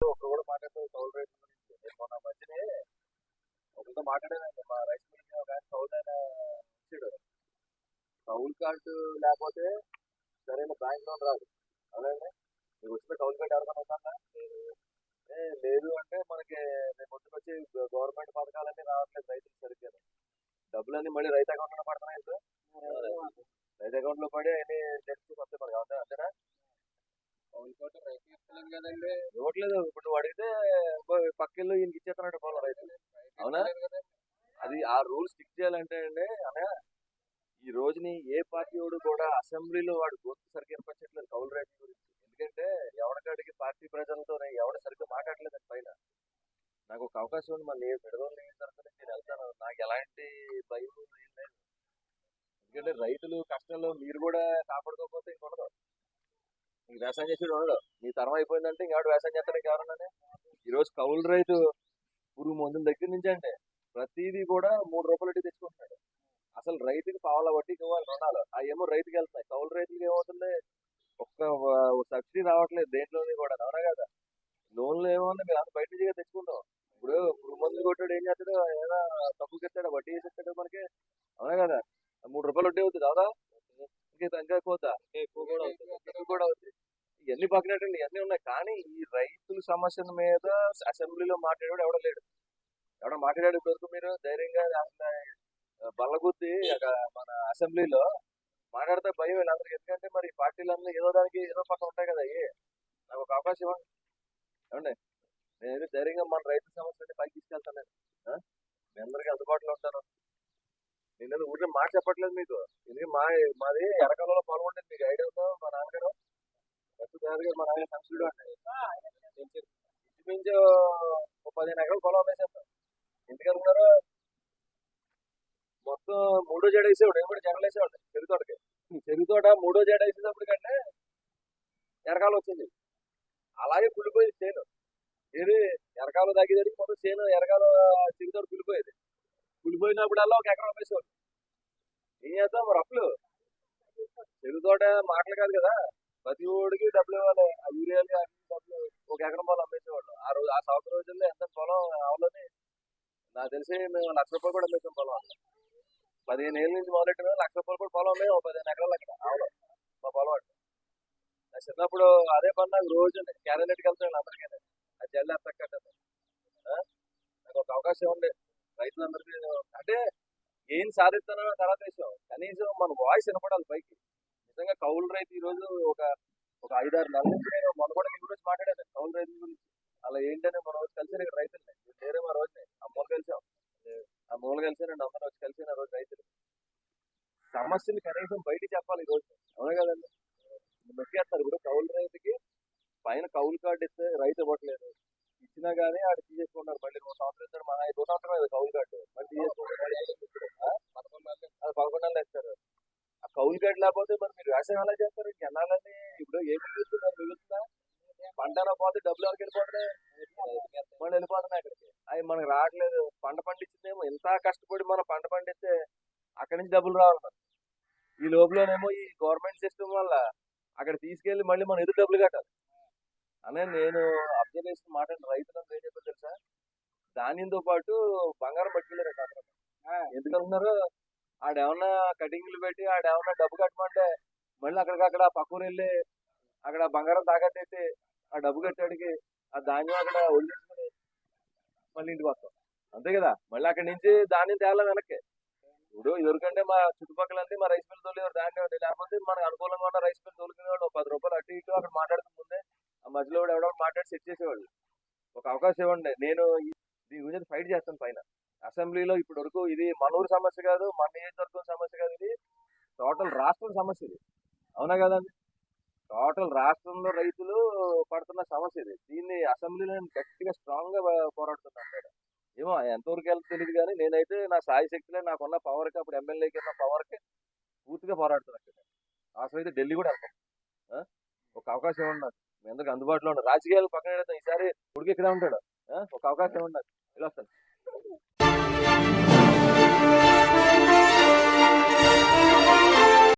ఒకరు కూడా మాట్లాడుతూ కౌలు రైతు గురించి నేను మొన్న మధ్యనే ఒకరితో మాట్లాడానండి. మా రైస్ మిల్ ఒక ఆయన కౌలు కార్డు లేకపోతే సరైన బ్యాంక్ లోన్ రాదు. అలాగే మీకు వచ్చిన కౌలు కార్డు ఎవరికైనా ఉందా లేదు. అంటే మనకి పొద్దున వచ్చి గవర్నమెంట్ పథకాలన్నీ రావట్లేదు రైతులు సరిగ్గా. డబ్బులన్నీ మళ్ళీ రైతు అకౌంట్లో పడుతున్నాయి రైతు అకౌంట్లో పడి అన్ని తెలిసి వస్తాయి మనకి. అంతేనా కౌలు కోట రైతు ఇస్తలేదు కదండి ఇవ్వట్లేదు ఇప్పుడు నువ్వు అడిగితే పక్కిళ్ళు ఈయనకి ఇచ్చేస్తున్నాడు పొలం రైతు. అవునా? అది ఆ రూల్ స్టిక్ చేయాలంటే అండి అనే ఈ రోజుని ఏ పార్టీ వాడు కూడా అసెంబ్లీలో వాడు గొంతు సరిగ్గా వినిపించట్లేదు కౌలు రైతు గురించి. ఎందుకంటే ఎవరికాడికి పార్టీ ప్రజలతో ఎవడు సరిగ్గా మాట్లాడలేదు పైన. నాకు ఒక అవకాశం ఉంది మళ్ళీ లేని తరఫు నుంచి నేను వెళ్తాను. నాకు ఎలాంటి భయం ఏం లేదు. ఎందుకంటే రైతులు కష్టాల్లో మీరు కూడా కాపాడుకోకపోతే ఇంకొనదు ఇంక వ్యవసాయం చేసేది ఉండడు మీ తరం అయిపోయిందంటే ఇంకెవడు వ్యవసాయం చేస్తాడు ఇంకెవరన్నా? ఈ రోజు కౌలు రైతు పురుగు మందుల దగ్గర నుంచి అంటే ప్రతిదీ కూడా మూడు రూపాయలు వడ్డీ తెచ్చుకుంటున్నాడు. అసలు రైతుకి పావుల వడ్డీకి ఇవ్వాలి రుణాలు. ఆ ఏమో రైతుకి వెళ్తున్నాయి. కౌలు రైతులకి ఏమవుతుంది? ఒక్క సబ్సిడీ రావట్లేదు దేంట్లోని కూడా. అవునా కదా? లోన్లు ఏమన్నా మీరు అంత బయట నుంచి తెచ్చుకుంటాం ఇప్పుడు పురుగు మందులు కొట్టాడు ఏం చేస్తాడు? ఏదైనా తప్పుకి ఇస్తాడు వడ్డీ వేసి ఇస్తాడు మనకి. అవునా కదా? మూడు రూపాయలు వడ్డీ అవుతుంది. అవునా? ఇంకా కోతా. ఎక్కువ కూడా అవుతుంది. ఎక్కువ కూడా అవుతుంది. ఇవన్నీ పక్కనట్టండి ఇవన్నీ ఉన్నాయి. కానీ ఈ రైతుల సమస్యల మీద అసెంబ్లీలో మాట్లాడేవాడు ఎవడో లేడు. ఎవడో మాట్లాడాడు కొరకు మీరు ధైర్యంగా బల్లగుద్ది మన అసెంబ్లీలో. మాట్లాడితే భయం వీళ్ళందరికీ. ఎందుకంటే మరి పార్టీలన్నీ ఏదో దానికి ఏదో పక్కన ఉంటాయి కదా అయ్యి. నాకు ఒక అవకాశం ఇవ్వండి. ఏమండి? నేను ధైర్యంగా మన రైతు సమస్యని పైకి తీసుకెళ్తాను నేను. మీ అందరికీ అందుబాటులో ఉంటాను. నేను ఊరిలో మాట చెప్పట్లేదు మీకు. ఎందుకంటే మా మాది ఎరకాలలో పొలం ఉండేది మీకు ఐడియా ఉందో? మా నాన్నగారు? ఫస్ట్ గారు మా నాన్న సంక్షుడు అండి ఇంచుమించు ఒక పదిహేను ఎకరాలు పొలం అమ్మేశాను ఎందుకనుకున్నారు మొత్తం మూడో జడ వేసేవాడు ఏమిటి జడలు వేసేవాడు చెరుకు తోటకి. చెరుకు తోట మూడో జడ వేసేటప్పుడు కంటే ఎరకాలు వచ్చింది. అలాగే కుళ్ళిపోయింది చేను. ఏది ఎరకాలు తగ్గేదానికి మొత్తం చేను ఎరకాలు చెరుకు తోట కుళ్ళిపోయేది. కుళ్ళిపోయినప్పుడల్లా ఒక ఎకరం అమ్మేసేవాడు ఏం చేద్దాం మరి అప్పులు చెరుకు తోట మాటలు కాదు కదా. ప్రతి ఓడికి డబ్బులు ఇవ్వాలి. ఆ యూరియాలు అన్ని డబ్బులు ఒక ఎకరం పొలం అమ్మేసేవాళ్ళు. ఆ రోజు ఆ సంవత్సరం రోజుల్లో ఎంత పొలం అవ్వాలని నాకు తెలిసి మేము లక్ష రూపాయలు కూడా అమ్మేసాం పొలం అక్కడ. పదిహేను ఏళ్ళ నుంచి మొదలెట్టిన లక్ష రూపాయలు కూడా పొలం అమ్మే ఒక పదిహేను ఎకరాలు అక్కడ. ఆవులు మా పొలం అక్కడ. నా చిన్నప్పుడు అదే పని నాకు రోజు క్యారెట్కి వెళ్తాను అందరికీ. ఆ జల్లి ఎత్తక్కట్టు నాకు ఒక అవకాశం ఇవ్వండి. రైతులందరికీ అంటే ఏం సాధిస్తానో తర్వాత విషయం కనీసం మన వాయిస్ వినపడాలి పైకి. రైతు ఈ రోజు ఒక ఒక ఐదారు నెలల నుంచి నేను మొన్న కూడా మీ గురించి మాట్లాడాను. కౌలు రైతుల గురించి. అలా ఏంటనే మన రోజు కలిసి ఇక్కడ రైతుల్ని. వేరే మా రోజుని. ఆ మూల కలిసాం. ఆ మూల కలిసి రెండు అందరూ వచ్చి కలిసి రోజు రైతులు. సమస్యలు కనీసం బయటికి చెప్పాలి ఈ రోజు. అవునా కదండి? నొక్కేస్తారు ఇప్పుడు కౌలు రైతుకి పైన కౌలు కార్డు ఇస్తే రైతు ఇవ్వట్లేదు. ఇచ్చినా కానీ ఆడు తీసేసుకున్నారు మళ్ళీ రెండు సంవత్సరాలు ఇస్తారు మన ఐదు సంవత్సరం కౌలు కార్డు. మళ్ళీ తీసేసుకుంటారు పదకొండు నెలలు ఇస్తారు. కౌలు కార్డు లేకపోతే మరి మీరు వ్యవసాయం ఎలా చేస్తారు? జనాలని ఇప్పుడు ఏం మిగులుతున్నారు మిగులుతుందా? పంట పోతే డబ్బులు ఎవరికి వెళ్ళిపోతున్నాయి మళ్ళీ వెళ్ళిపోతున్నాయి అక్కడికి. అవి మనకి రావట్లేదు. పంట పండించిందేమో ఇంత కష్టపడి మనం పంట పండిస్తే అక్కడి నుంచి డబ్బులు రావాలి మనకి. ఈ లోపలనేమో ఈ గవర్నమెంట్ సిస్టమ్ వల్ల అక్కడ తీసుకెళ్ళి మళ్ళీ మనం ఎదురు డబ్బులు కట్టాలి. అనే నేను అబ్జర్వ్ చేసిన మాట రైతులందరూ ఏం చెప్పారు తెలుసా? ధాన్యంతో పాటు బంగారం పట్టుకెళ్ళారు అందరూ ఎందుకంటున్నారు ఆడేమన్నా కటింగ్లు పెట్టి ఆడేమన్నా డబ్బు కట్టమంటే మళ్ళీ అక్కడికక్కడ పక్కూరు వెళ్ళి అక్కడ బంగారం తాకట్టేసి ఆ డబ్బు కట్టాడికి ఆ ధాన్యం అక్కడ వదిలించుకుని మళ్ళీ ఇంటికి వస్తాం. అంతే కదా? మళ్ళీ అక్కడి నుంచి ధాన్యం తేలా వెనక్కి. ఇప్పుడు ఎవరికంటే మా చుట్టుపక్కల అన్ని మా రైస్ మిల్ తోలేవారు ధాన్యం లేకపోతే మనకు అనుకూలంగా ఉన్న రైస్ మిల్ తోలుకునేవాళ్ళు పది రూపాయలు అటు ఇటు అక్కడ మాట్లాడుతూ ముందే ఆ మధ్యలో ఎవడో మాట్లాడి సెట్ చేసేవాళ్ళు. ఒక అవకాశం ఇవ్వండి. నేను దీని గురించి ఫైట్ చేస్తాను పైన. అసెంబ్లీలో ఇప్పటి వరకు ఇది మన ఊరు సమస్య కాదు మన నియోజకవర్గం సమస్య కాదు ఇది. టోటల్ రాష్ట్రం సమస్య ఇది. అవునా కదండి? టోటల్ రాష్ట్రంలో రైతులు పడుతున్న సమస్య ఇది. దీన్ని అసెంబ్లీలో నేను గట్టిగా స్ట్రాంగ్గా పోరాడుతున్నాను మేడం. ఏమో ఎంతవరకు వెళ్తే తెలియదు కానీ నేనైతే నా సాయి శక్తిలో నాకున్న పవర్కి అప్పుడు ఎమ్మెల్యేకి ఉన్న పవర్కి పూర్తిగా పోరాడుతున్నాను అసలు అయితే ఢిల్లీ కూడా వెళ్తాం ఒక అవకాశం ఉన్నది. మీ అందరికి అందుబాటులో ఉండదు రాజకీయాలు పక్కన ఈసారి ఉడికి ఇక్కడే ఉంటాడు. ఒక అవకాశం ఉన్నది. ఇలా వస్తాను